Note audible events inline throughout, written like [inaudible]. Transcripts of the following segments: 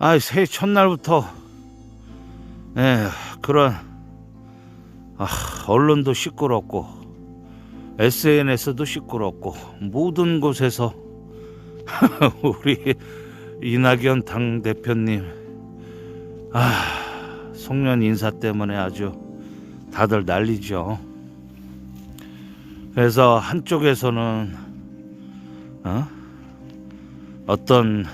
아, 새해 첫날부터 예, 그런 아, 언론도 시끄럽고 SNS도 시끄럽고 모든 곳에서 [laughs] 우리 이낙연 당 대표님 아, 송년 인사 때문에 아주 다들 난리죠. 그래서 한쪽에서는 어? 어떤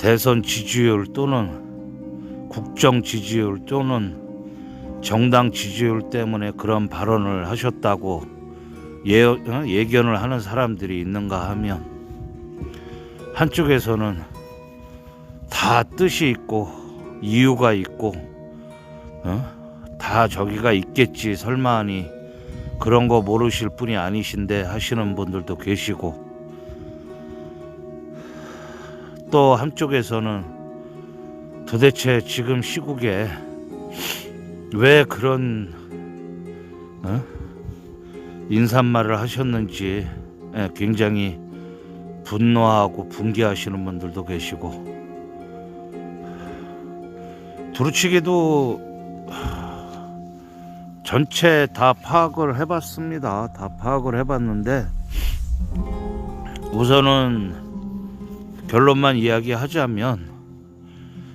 대선 지지율 또는 국정 지지율 또는 정당 지지율 때문에 그런 발언을 하셨다고 예, 어? 예견을 하는 사람들이 있는가 하면 한쪽에서는 다 뜻이 있고 이유가 있고 어? 다 저기가 있겠지 설마 하니 그런 거 모르실 분이 아니신데 하시는 분들도 계시고 또 한쪽에서는 도대체 지금 시국에 왜 그런 어? 인사말을 하셨는지 예, 굉장히 분노하고 분개하시는 분들도 계시고 두루치기도 전체 다 파악을 해봤습니다. 다 파악을 해봤는데 우선은 결론만 이야기하자면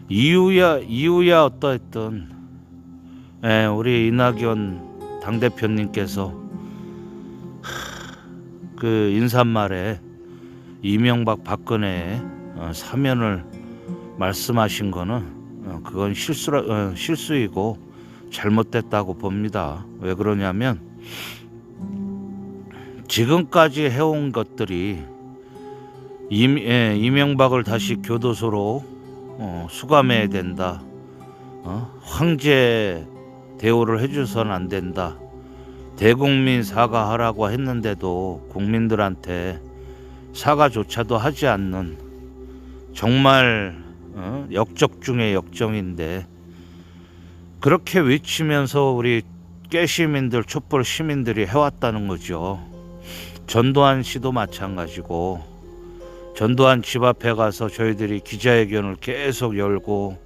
이유야 이유야 어떠했든 예, 우리 이낙연 당 대표님께서 그 인사말에 이명박 박근혜의 어, 사면을 말씀하신 거는 어, 그건 실수 어, 실수이고 잘못됐다고 봅니다. 왜 그러냐면 지금까지 해온 것들이 임, 예, 이명박을 다시 교도소로 어, 수감해야 된다. 어? 황제 대우를 해줘서는 안 된다. 대국민 사과하라고 했는데도 국민들한테 사과조차도 하지 않는 정말 어? 역적 중의 역정인데 그렇게 외치면서 우리 깨시민들 촛불 시민들이 해왔다는 거죠. 전두환 씨도 마찬가지고 전두환 집 앞에 가서 저희들이 기자회견을 계속 열고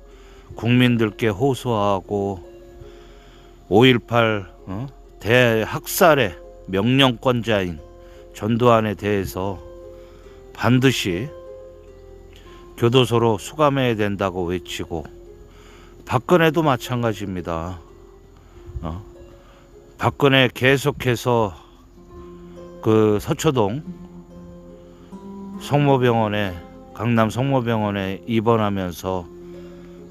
국민들께 호소하고 5.18 어? 대학살의 명령권자인 전두환에 대해서 반드시 교도소로 수감해야 된다고 외치고 박근혜도 마찬가지입니다. 어? 박근혜 계속해서 그 서초동 성모병원에 강남 성모병원에 입원하면서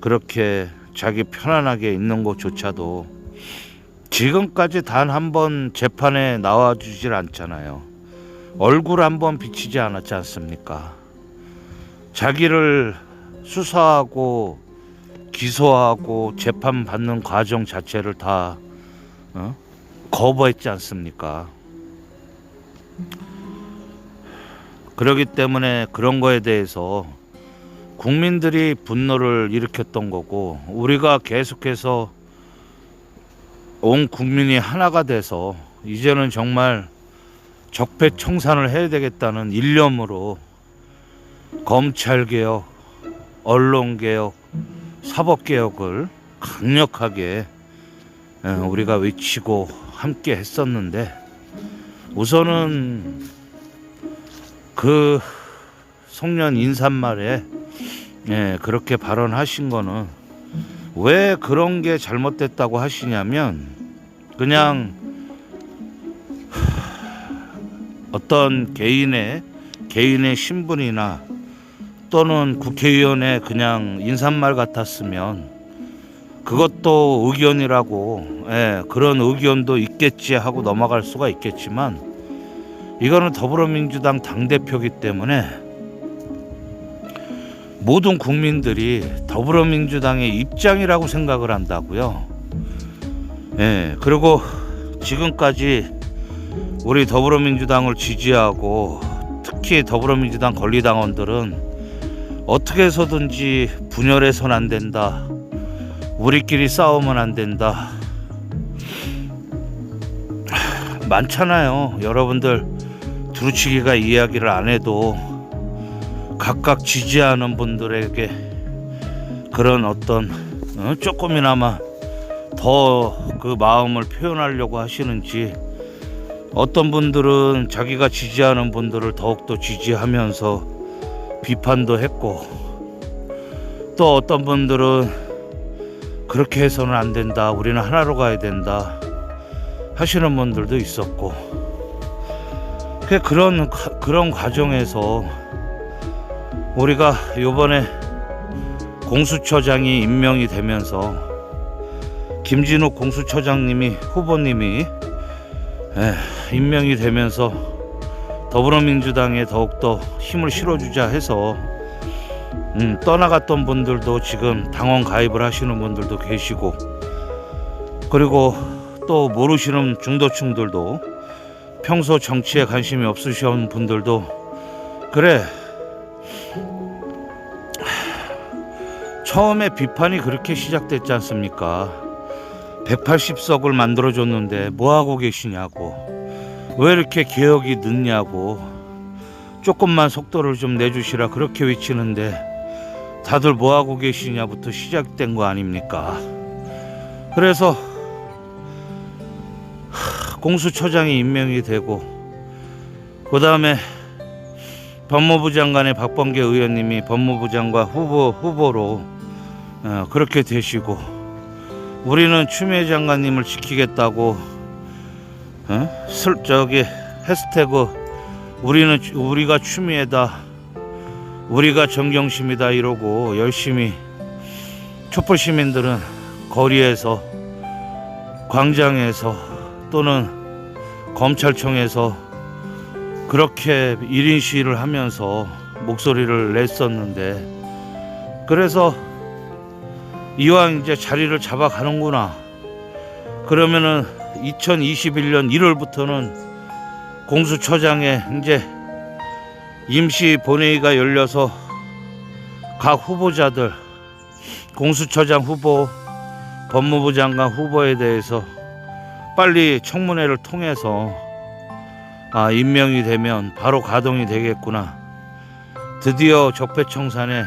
그렇게 자기 편안하게 있는 것조차도 지금까지 단 한 번 재판에 나와주질 않잖아요. 얼굴 한 번 비치지 않았지 않습니까? 자기를 수사하고 기소하고 재판 받는 과정 자체를 다 어? 거부했지 않습니까? 그러기 때문에 그런 거에 대해서 국민들이 분노를 일으켰던 거고 우리가 계속해서 온 국민이 하나가 돼서 이제는 정말 적폐청산을 해야 되겠다는 일념으로 검찰 개혁, 언론 개혁, 사법 개혁을 강력하게 에, 우리가 외치고 함께 했었는데 우선은 그 송년 인사말에 예, 그렇게 발언하신 거는 왜 그런 게 잘못됐다고 하시냐면 그냥 어떤 개인의 개인의 신분이나 또는 국회의원의 그냥 인사말 같았으면 그것도 의견이라고 예, 그런 의견도 있겠지 하고 넘어갈 수가 있겠지만 이거는 더불어민주당 당대표기 때문에 모든 국민들이 더불어민주당의 입장이라고 생각을 한다고요. 예, 그리고 지금까지 우리 더불어민주당을 지지하고 특히 더불어민주당 권리당원들은 어떻게 해서든지 분열해선 안 된다. 우리끼리 싸우면 안 된다. 하, 많잖아요. 여러분들 두루치기가 이야기를 안 해도 각각 지지하는 분들에게 그런 어떤 어, 조금이나마 더 그 마음을 표현하려고 하시는지 어떤 분들은 자기가 지지하는 분들을 더욱더 지지하면서 비판도 했고 또 어떤 분들은 그렇게 해서는 안 된다 우리는 하나로 가야 된다 하시는 분들도 있었고 그 그런 가- 그런 과정에서 우리가 요번에 공수처장이 임명이 되면서 김진욱 공수처장님이 후보님이 에, 임명이 되면서 더불어민주당에 더욱더 힘을 실어주자 해서 음, 떠나갔던 분들도 지금 당원 가입을 하시는 분들도 계시고 그리고 또 모르시는 중도층들도 평소 정치에 관심이 없으신 분들도 그래 처음에 비판이 그렇게 시작됐지 않습니까? 180석을 만들어줬는데 뭐하고 계시냐고 왜 이렇게 개혁이 늦냐고 조금만 속도를 좀 내주시라 그렇게 외치는데 다들 뭐하고 계시냐부터 시작된 거 아닙니까? 그래서 하, 공수처장이 임명이 되고 그 다음에 법무부 장관의 박범계 의원님이 법무부 장관 후보 후보로 어, 그렇게 되시고 우리는 추미애 장관님을 지키겠다고 어? 슬 저기 해시태그 우리는 추- 우리가 추미애다 우리가 정경심이다 이러고 열심히 촛불 시민들은 거리에서 광장에서 또는 검찰청에서 그렇게 1인 시위를 하면서 목소리를 냈었는데 그래서 이왕 이제 자리를 잡아가는구나. 그러면은 2021년 1월부터는 공수처장에 이제 임시 본회의가 열려서 각 후보자들 공수처장 후보 법무부 장관 후보에 대해서 빨리 청문회를 통해서 아, 임명이 되면 바로 가동이 되겠구나. 드디어 적폐청산에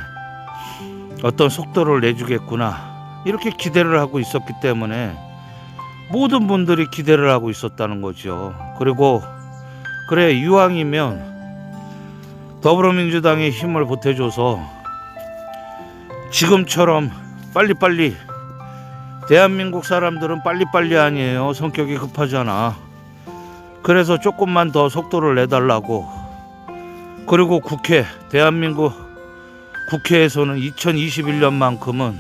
어떤 속도를 내주겠구나. 이렇게 기대를 하고 있었기 때문에 모든 분들이 기대를 하고 있었다는 거죠. 그리고 그래 이왕이면 더불어민주당의 힘을 보태줘서 지금처럼 빨리빨리 대한민국 사람들은 빨리빨리 아니에요. 성격이 급하잖아. 그래서 조금만 더 속도를 내달라고. 그리고 국회, 대한민국 국회에서는 2021년만큼은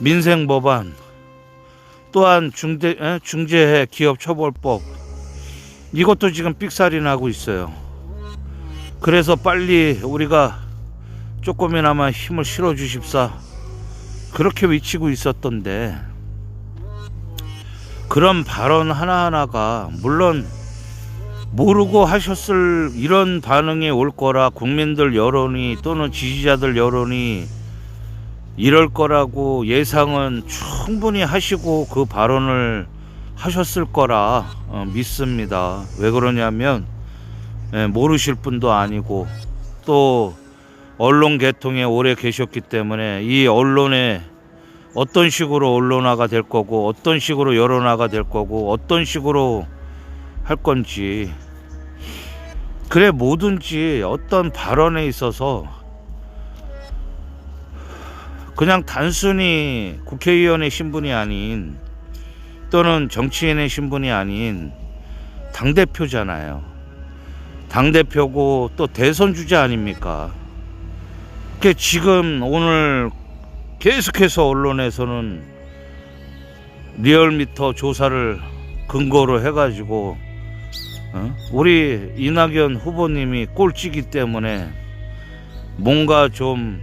민생 법안, 또한 중대, 에? 중재해 기업 처벌법, 이것도 지금 삑살이 나고 있어요. 그래서 빨리 우리가 조금이나마 힘을 실어 주십사. 그렇게 외치고 있었던데, 그런 발언 하나하나가 물론 모르고 하셨을 이런 반응이 올 거라 국민들 여론이 또는 지지자들 여론이 이럴 거라고 예상은 충분히 하시고 그 발언을 하셨을 거라 어, 믿습니다. 왜 그러냐면 예, 모르실 분도 아니고 또 언론 계통에 오래 계셨기 때문에 이 언론에 어떤 식으로 언론화가 될 거고 어떤 식으로 여론화가 될 거고 어떤 식으로 할 건지 그래 뭐든지 어떤 발언에 있어서 그냥 단순히 국회의원의 신분이 아닌 또는 정치인의 신분이 아닌 당대표잖아요. 당대표고 또 대선 주자 아닙니까? 그 지금 오늘 계속해서 언론에서는 리얼미터 조사를 근거로 해가지고 어? 우리 이낙연 후보님이 꼴찌기 때문에 뭔가 좀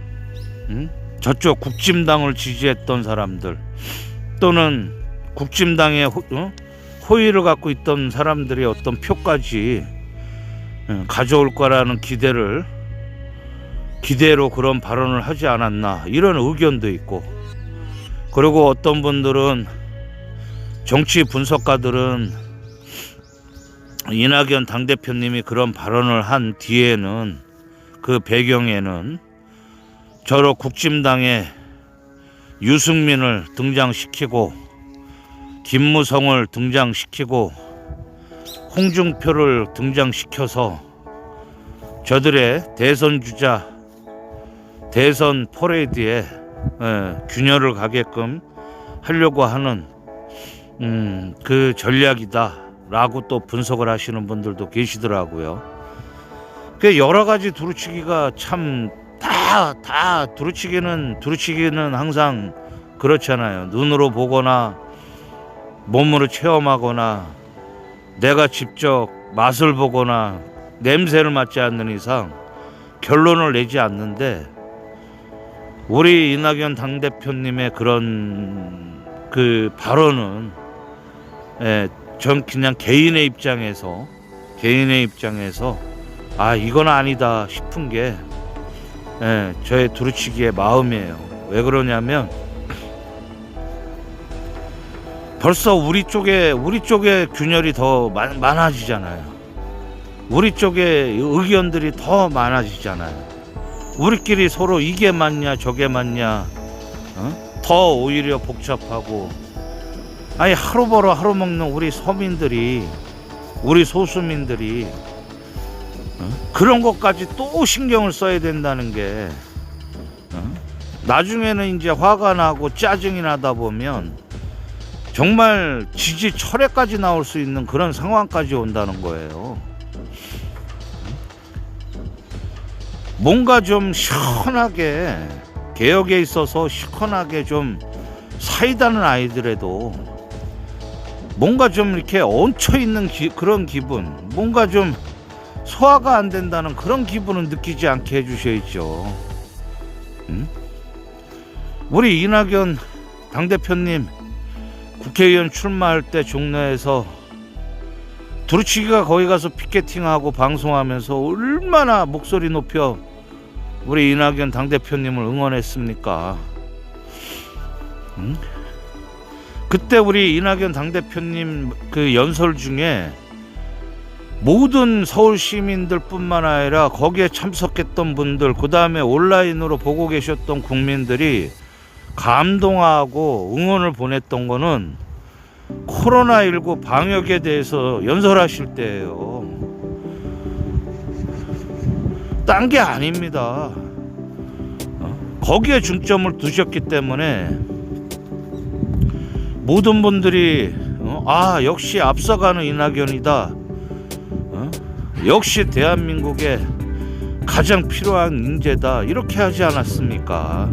응? 저쪽 국진당을 지지했던 사람들 또는 국진당의 호, 어? 호의를 갖고 있던 사람들의 어떤 표까지 어, 가져올 거라는 기대를 기대로 그런 발언을 하지 않았나 이런 의견도 있고. 그리고 어떤 분들은 정치 분석가들은 이낙연 당대표님이 그런 발언을 한 뒤에는 그 배경에는 저러 국진당의 유승민을 등장시키고 김무성을 등장시키고 홍준표를 등장시켜서 저들의 대선 주자 대선 퍼레이드에 예, 균열을 가게끔 하려고 하는 음, 그 전략이다라고 또 분석을 하시는 분들도 계시더라고요. 그 여러 가지 두루치기가 참 다 다 두루치기는 두루치기는 항상 그렇잖아요. 눈으로 보거나 몸으로 체험하거나 내가 직접 맛을 보거나 냄새를 맡지 않는 이상 결론을 내지 않는데 우리 이낙연 당 대표님의 그런 그 발언은 예, 전 그냥 개인의 입장에서 개인의 입장에서 아 이건 아니다 싶은 게 예, 저의 두루치기의 마음이에요. 왜 그러냐면 벌써 우리 쪽에 우리 쪽에 균열이 더 많, 많아지잖아요. 우리 쪽에 의견들이 더 많아지잖아요. 우리끼리 서로 이게 맞냐 저게 맞냐 어? 더 오히려 복잡하고 아니 하루 벌어 하루 먹는 우리 서민들이 우리 소수민들이 어? 그런 것까지 또 신경을 써야 된다는 게 어? 나중에는 이제 화가 나고 짜증이 나다 보면 정말 지지 철회까지 나올 수 있는 그런 상황까지 온다는 거예요. 뭔가 좀 시원하게 개혁에 있어서 시원하게 좀 사이다는 아이들에도 뭔가 좀 이렇게 얹혀 있는 기- 그런 기분, 뭔가 좀 소화가 안 된다는 그런 기분은 느끼지 않게 해주셔야죠. 응? 우리 이낙연 당 대표님 국회의원 출마할 때 종로에서 두루치기가 거기 가서 피켓팅하고 방송하면서 얼마나 목소리 높여 우리 이낙연 당대표님을 응원했습니까? 응? 그때 우리 이낙연 당대표님 그 연설 중에 모든 서울 시민들뿐만 아니라 거기에 참석했던 분들 그 다음에 온라인으로 보고 계셨던 국민들이 감동하고 응원을 보냈던 거는 코로나19 방역에 대해서 연설하실 때예요. 딴 게 아닙니다. 어? 거기에 중점을 두셨기 때문에 모든 분들이 어? 아 역시 앞서가는 이낙연이다. 어? 역시 대한민국에 가장 필요한 인재다. 이렇게 하지 않았습니까?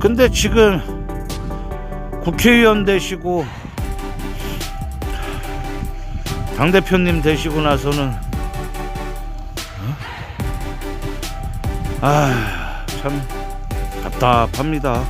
근데 지금 국회의원 되시고 당 대표님 되시고 나서는 어? 아참 답답합니다.